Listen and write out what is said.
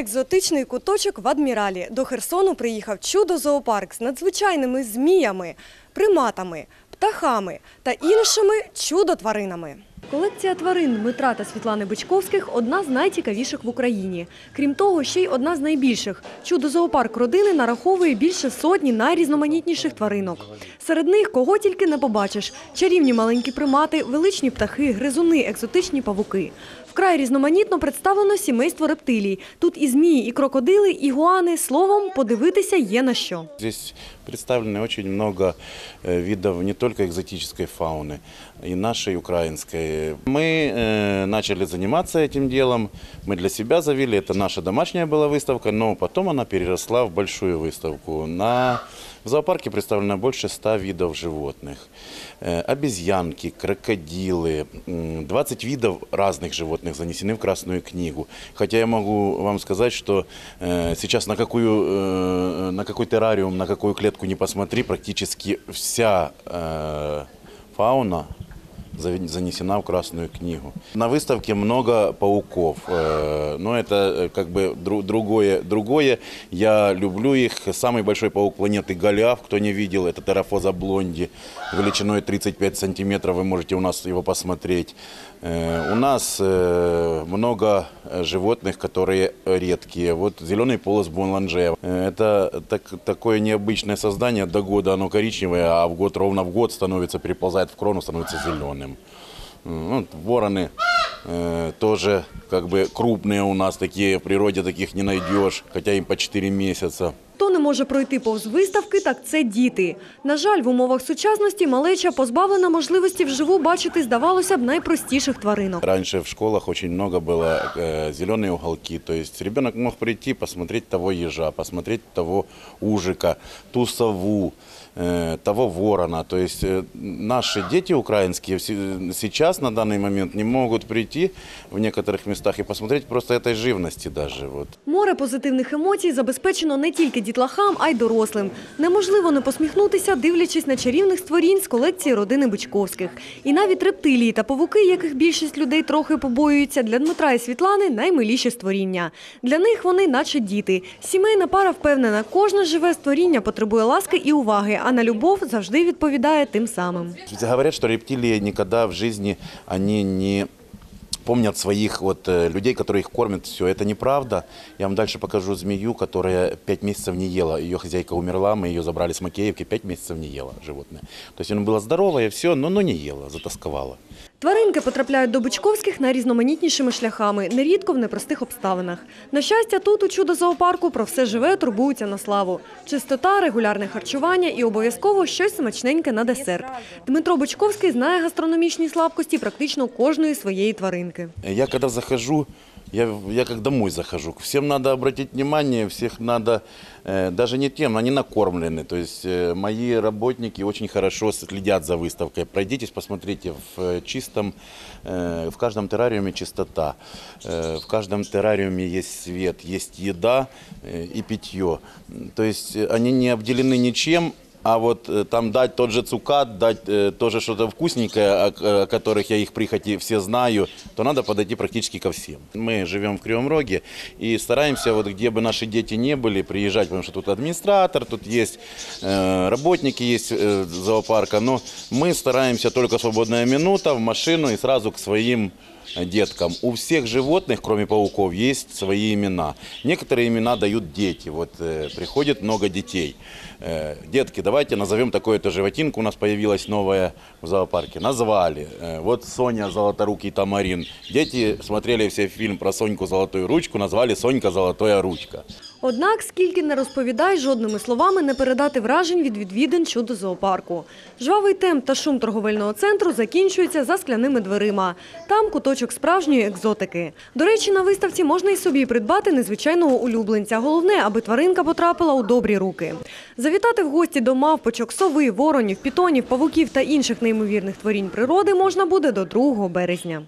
Екзотичний куточок в Адміралі. До Херсону приїхав чудо-зоопарк з надзвичайними зміями, приматами, птахами та іншими чудо-тваринами. Колекція тварин Дмитра та Світлани Бичковських одна з найцікавіших в Україні. Крім того, ще й одна з найбільших. Чудо-зоопарк родини нараховує більше сотні найрізноманітніших тваринок. Серед них кого тільки не побачиш: чарівні маленькі примати, величні птахи, гризуни, екзотичні павуки. Вкрай різноманітно представлено сімейство рептилій. Тут і змії, і крокодили, і гуани. Словом, подивитися є на що. Здесь представлено очень много э, видов не только экзотической фауны, и нашей Мы э, начали заниматься этим делом, мы для себя завели, это наша домашняя была выставка, но потом она переросла в большую выставку. На, в зоопарке представлено больше ста видов животных. Э, Обезьянки, крокодилы, м, 20 видов разных животных занесены в Красную книгу. Хотя я могу вам сказать, что э, сейчас на, какую, э, на какой террариум, на какую клетку не посмотри, практически вся э, фауна занесена в Красную книгу. На выставке много пауков, э, но это э, как бы дру- другое, другое. Я люблю их. Самый большой паук планеты Голиаф, кто не видел, это терафоза блонди, величиной 35 сантиметров, вы можете у нас его посмотреть. Э, У нас много животных, которые редкие. Вот зеленый полос бонланже. Э, Это так- такое необычное создание. До года оно коричневое, а в год ровно в год становится, переползает в крону, становится зеленым. М, Вот вороны э, тоже как бы крупные у нас такие, в природе таких не найдешь, хотя им по 4 месяца. Хто не може пройти повз виставки, так це діти. На жаль, в умовах сучасності малеча позбавлена можливості вживу бачити, здавалося б, найпростіших тваринок. Раньше в школах очень много было э, зеленые уголки, то есть ребенок мог прийти, посмотреть того ежа, посмотреть того ужика, ту сову, э, того ворона. То есть э, наши дети украинские все- сейчас на данный момент не могут прийти в некоторых местах и посмотреть просто этой живности даже. Вот. Море позитивних емоцій забезпечено не тільки дітлахам, а й дорослим. Неможливо не посміхнутися, дивлячись на чарівних створінь з колекції родини Бичковських. І навіть рептилії та павуки, яких більшість людей трохи побоюються, для Дмитра і Світлани наймиліші створіння. Для них вони наче діти. Сімейна пара впевнена, кожне живе створіння потребує ласки і уваги, а на любов завжди відповідає тим самим. Ведь Говорят, что рептилии никогда в жизни они не помнят своих вот э, людей, которые их кормят. Все это неправда. Я вам дальше покажу змею, которая пять месяцев не ела. Ее хозяйка умерла, мы ее забрали с Макеевки, пять месяцев не ела животное. То есть она была здоровая, все, но, но не ела, затасковала. Тваринки потрапляють до Бичковських найрізноманітнішими шляхами, нерідко в непростих обставинах. На щастя, тут у чудо-зоопарку про все живе турбуються на славу. Чистота, регулярне харчування і обов'язково щось смачненьке на десерт. Дмитро Бичковський знає гастрономічні слабкості практично кожної своєї тваринки. Я коли захожу, я, я как домой захожу. Всем надо обратить внимание, всех надо, э, даже не тем, они накормлены. То есть э, мои работники очень хорошо следят за выставкой. Пройдитесь, посмотрите, в э, чистом, э, в каждом террариуме чистота. Э, в каждом террариуме есть свет, есть еда э, и питье. То есть э, они не обделены ничем, а вот э, там дать тот же цукат, дать э, тоже что-то вкусненькое, о, о которых я их прихоти все знаю, то надо подойти практически ко всем. Мы живем в Кривом Роге и стараемся, вот где бы наши дети не были, приезжать, потому что тут администратор, тут есть э, работники, есть э, зоопарка, но мы стараемся только свободная минута в машину и сразу к своим э, деткам. У всех животных, кроме пауков, есть свои имена. Некоторые имена дают дети. Вот э, приходит много детей. Э, детки, давайте назовем такую-то животинку. У нас появилась новая в зоопарке. Назвали. Э, вот Соня Золоторукий Тамарин. Дети смотрели все фильм про Соньку Золотую Ручку, назвали Сонька Золотая Ручка. Однак, скільки не розповідай, жодними словами не передати вражень від відвідин чудо зоопарку. Жвавий темп та шум торговельного центру закінчуються за скляними дверима. Там куточок справжньої екзотики. До речі, на виставці можна і собі придбати незвичайного улюбленця. Головне, аби тваринка потрапила у добрі руки. Завітати в гості до мавпочок, сови, воронів, пітонів, павуків та інших неймовірних творінь природи можна буде до 2 березня.